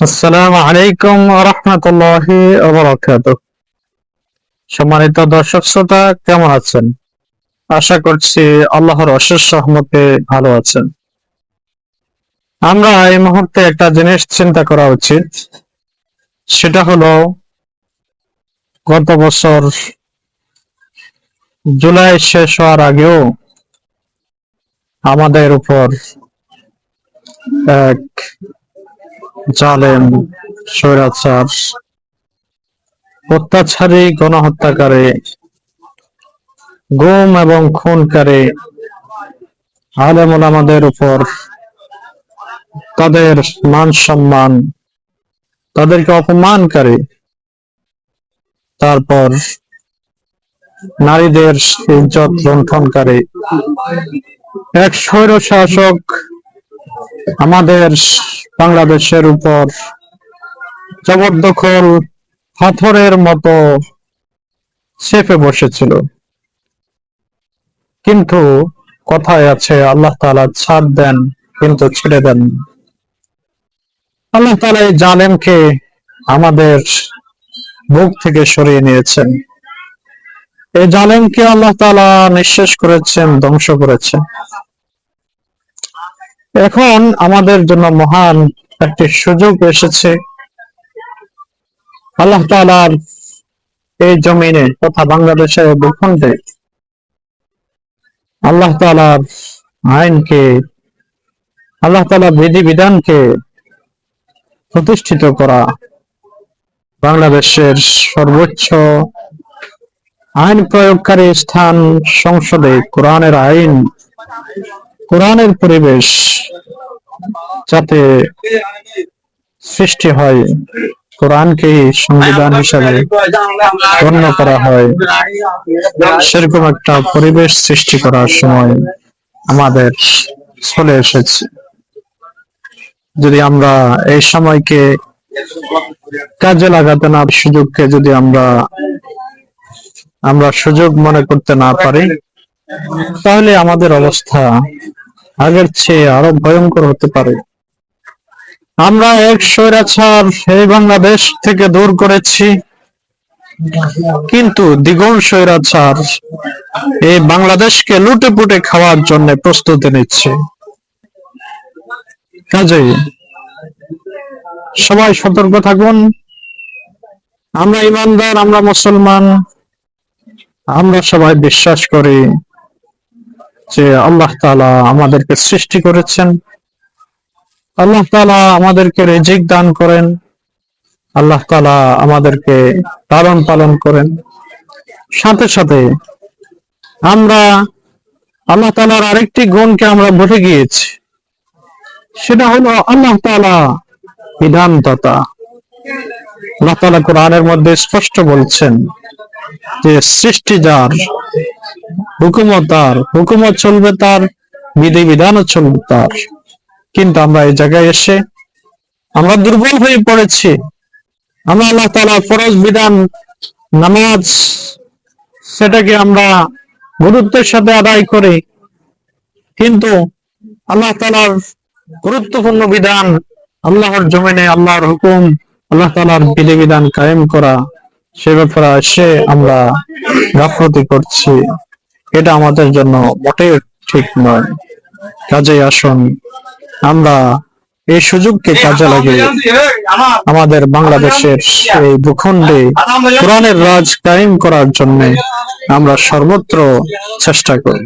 আসসালামু আলাইকুম সম্মানিত দর্শক শ্রোতা, কেমন আছেন? আশা করছি আল্লাহর অশেষ সহমতে ভালো আছেন। আমরা এই মুহূর্তে একটা জিনিস চিন্তা করা উচিত। সেটা হলো, গত বছর জুলাই শেষ হওয়ার আগেও আমাদের উপর এক জালেম, স্বৈরাচার, অত্যাচারী, গণহত্যাকারী, গুম এবং খুনকারী, আলেমুল আমাদের উপর তাদের মান সম্মান, তাদেরকে অপমানকারী। তারপর নারীদের ইজ্জত লুণ্ঠনকারী এক স্বৈর শাসক আমাদের বাংলাদেশের উপর জবরদখল পাথরের মতো চেপে বসেছিল। কিন্তু কথায় আছে, আল্লাহ তালা ছাড় দেন কিন্তু ছেড়ে দেন আল্লাহ তালা এই জালেমকে আমাদের বুক থেকে সরিয়ে নিয়েছেন। এই জালেমকে আল্লাহ তালা নিঃশেষ করেছেন, ধ্বংস করেছেন। এখন আমাদের জন্য মহান একটি সুযোগ এসেছে। আল্লাহ তাআলার এই জমিনে তথা বাংলাদেশের ভূখণ্ডে আল্লাহ তাআলার আইনকে, আল্লাহ তাআলার বিধিবিধানকে প্রতিষ্ঠিত করা বাংলাদেশের সর্বোচ্চ আইন প্রয়োগকারী স্থান সংসদে কোরআনের আইন কোরআনের পরিবেশ যাতে সৃষ্টি হয় কোরআনকে সংবিধান হিসাবে গণ্য করা হয়, সেরকম একটা পরিবেশ সৃষ্টি করার সময় আমাদের চলে এসেছে। যদি আমরা এই সময়কে কাজে লাগাতে না সুযোগকে যদি আমরা আমরা সুযোগ মনে করতে না পারি, তাহলে আমাদের অবস্থা আগের চেয়ে আরও ভয়ঙ্কর হতে পারে। আমরা এক স্বৈরাচার এই বাংলাদেশ থেকে দূর করেছি। কিন্তু দ্বিগুণ স্বৈরাচার এই বাংলাদেশকে লুটে পুটে খাওয়ার জন্য প্রস্তুতি নিচ্ছে। কাজেই সবাই সতর্ক থাকুন। আমরা ইমানদার, আমরা মুসলমান, আমরা সবাই বিশ্বাস করি। যে আল্লাহ তাআলা আমাদেরকে সৃষ্টি করেছেন। আল্লাহ তাআলা আমাদেরকে রেজিক দান করেন। আল্লাহ তালা আমাদেরকে লালন পালন করেন। সাথে সাথে আমরা আল্লাহ তালার আরেকটি গুণকে আমরা ভুলে গিয়েছি। সেটা হলো আল্লাহ তাআলা বিধানদাতা। আল্লাহ তাআলা কোরআনের মধ্যে স্পষ্ট বলছেন যে সৃষ্টি যার হুকুমত তার, হুকুমত চলবে তার বিধি বিধানও চলবে তার। কিন্তু আমরা এই জায়গায় এসে আমরা দুর্বল হয়ে পড়েছি। আমরা আল্লাহ তালা ফরজ বিধান, নামাজ, সেটাকে আমরা গুরুত্বের সাথে আদায় করি। কিন্তু আল্লাহ তাআলার গুরুত্বপূর্ণ বিধান, আল্লাহর জমিনে আল্লাহর হুকুম, আল্লাহ তালার বিধি বিধান কায়েম করা, সে ব্যাপারে এসে আমরা গাফলতি করছি। এটা আমাদের জন্য মোটেই ঠিক নয়। কাজেই আসুন আমরা এই সুযোগকে কাজে লাগিয়ে আমাদের বাংলাদেশের এই ভূখণ্ডে কোরআনের রাজ কায়েম করার জন্য আমরা সর্বত্র চেষ্টা করি।